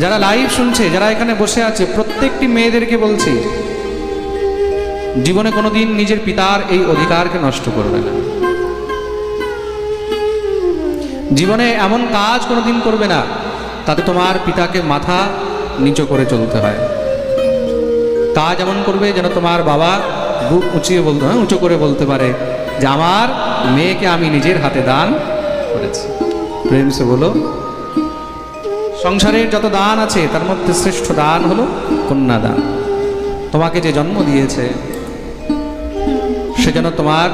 যারা লাইভ শুনছে যারা এখানে বসে আছে প্রত্যেকটি মেয়েদেরকে বলছি জীবনে কোনোদিন নিজের পিতার এই অধিকারকে নষ্ট করবে না। জীবনে এমন কাজ কোনোদিন করবে না তাতে তোমার পিতাকে মাথা নিচু করে চলতে হয়। কাজ এমন করবে যেন তোমার বাবা বুক উঁচিয়ে বলতে হ্যাঁ, উঁচু করে বলতে পারে যে আমার মেয়েকে আমি নিজের হাতে দান করেছি। প্রেম সে বলো সংসারের যত দান আছে, তার মধ্যে শ্রেষ্ঠ দান হলো কন্যাদান তোমাকে যে জন্ম দিয়েছে, সে যেন তোমার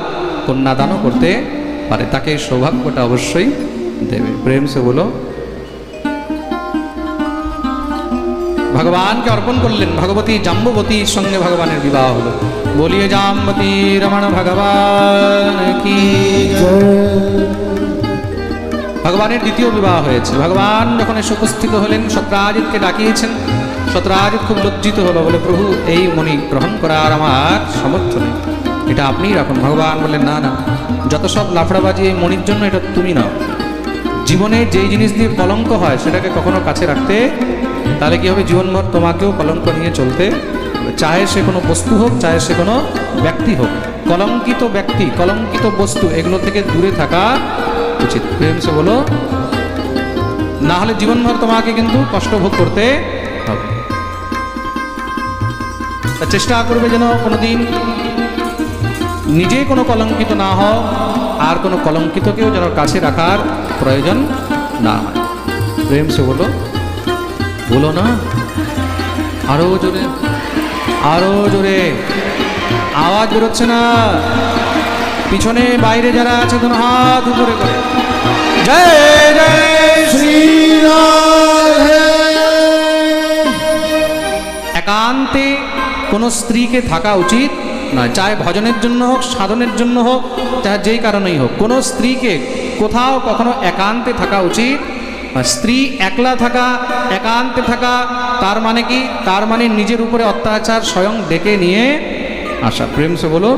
কন্যাদানও করতে পারে, তাকে সৌভাগ্যটা অবশ্যই দেবে। প্রেম সে বলো, ভগবানকে অর্পণ করলেন ভগবতী জাম্ববতীর সঙ্গে ভগবানের বিবাহ হলো। বলিয়ে জাম্বতী রমণ ভগবান কি ভগবানের দ্বিতীয় বিবাহ হয়েছে। ভগবান যখন এসে উপস্থিত হলেন সত্রাজিৎকে ডাকিয়েছেন সত্রাজিৎ খুব লজ্জিত হলো, বলে, প্রভু, এই মণি গ্রহণ করার আমার সামর্থ্য নেই। এটা আপনিই রাখুন। ভগবান বললেন, না না, যত সব লাফড়াবাজি এই মণির জন্য, এটা তুমি নাও। জীবনে যেই জিনিস দিয়ে কলঙ্ক হয়, সেটাকে কখনো কাছে রাখতে, তাহলে কি হবে? জীবনভর তোমাকেও কলঙ্ক নিয়ে চলতে। চাহে সে কোনো বস্তু হোক, চাহে সে কোনো ব্যক্তি হোক। কলঙ্কিত ব্যক্তি, কলঙ্কিত বস্তু, এগুলো থেকে দূরে থাকা উচিত। প্রেম সে বলো না হলে জীবনভর তোমাকে কিন্তু কষ্ট ভোগ করতে হবে। চেষ্টা করবে যেন কোনোদিন নিজে কোনো কলঙ্কিত না হও, আর কোনো কলঙ্কিতকেও যেন কাছে রাখার প্রয়োজন না হয়। প্রেম সে বলো বলো না। আরও জোরে আরও জোরে। আওয়াজ বেরোচ্ছে না। পিছনে বাইরে যারা আছে, কোনো হাত উপরে করে। জয় জয় শ্রী একান্তে কোনো স্ত্রীকে থাকা উচিত নয় চাहे ভজনের জন্য হোক, সাধনের জন্য হোক চাহে যেই কারণেই হোক। কোনো স্ত্রীকে কোথাও কখনো একান্তে থাকা উচিত স্ত্রী একলা থাকা, একান্তে থাকা, তার মানে কি? তার মানে নিজের উপরে অত্যাচার স্বয়ং ডেকে নিয়ে আসা। প্রেম সে বলো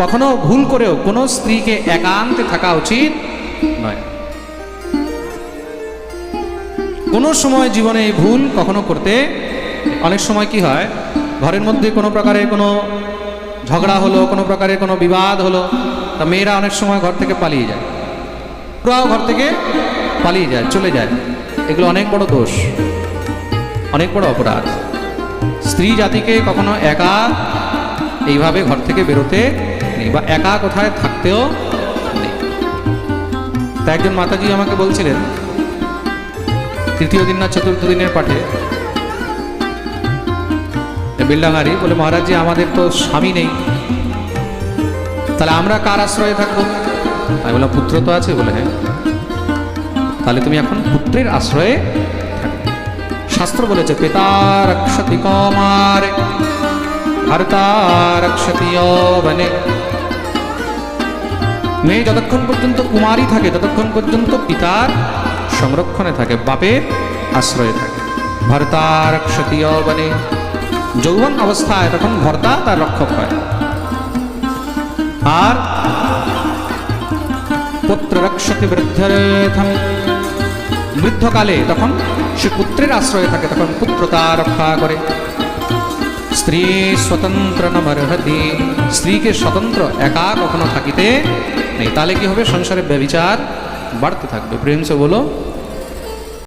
কখনো ভুল করেও কোনো স্ত্রীকে একান্তে থাকা উচিত নয়। কোনো সময় জীবনে এই ভুল কখনো করতে অনেক সময় কি হয়, ঘরের মধ্যে কোনো প্রকারে কোনো ঝগড়া হলো, কোনো প্রকারে কোনো বিবাদ হলো, তা মেয়েরা অনেক সময় ঘর থেকে পালিয়ে যায়। পুরাও ঘর থেকে পালিয়ে যায়, চলে যায়। এগুলো অনেক বড় দোষ, অনেক বড় অপরাধ। স্ত্রী জাতিকে কখনো একা এইভাবে ঘর থেকে বেরোতে নেই বা একা কোথায় থাকতেও নেই। তা একজন মাতাজি আমাকে বলছিলেন, তৃতীয় দিন না চতুর্থ দিনের পাঠে বিল্ডাঙ্গারি বলে, মহারাজ আমাদের তো স্বামী নেই। তাহলে আমরা কার আশ্রয়ে থাকব? আমি বললাম, পুত্র তো আছে বলে হ্যাঁ। তাহলে তুমি এখন পুত্রের আশ্রয়ে শাস্ত্র বলেছে, পিতা রক্ষতি কমার ভর্তা রক্ষতি যৌবনে মেয়ে যতক্ষণ পর্যন্ত কুমারী থাকে, ততক্ষণ পর্যন্ত পিতার সংরক্ষণে থাকে, বাপের আশ্রয়ে থাকে। ভর্তা রক্ষতি যৌবনে যৌবন অবস্থায় তখন ভর্তা তার রক্ষক হয়। আর পুত্র রক্ষতি বৃদ্ধরেথম। বৃদ্ধকালে তখন সে পুত্রের আশ্রয়ে থাকে, তখন পুত্র তার রক্ষা করে। স্ত্রী স্বতন্ত্র নমর্হতি। স্ত্রীকে স্বতন্ত্র, একা কখনো থাকিতে নেই। তাহলে কি হবে? সংসারে ব্যবিচার বাড়তে থাকবে। প্রেমসে বলো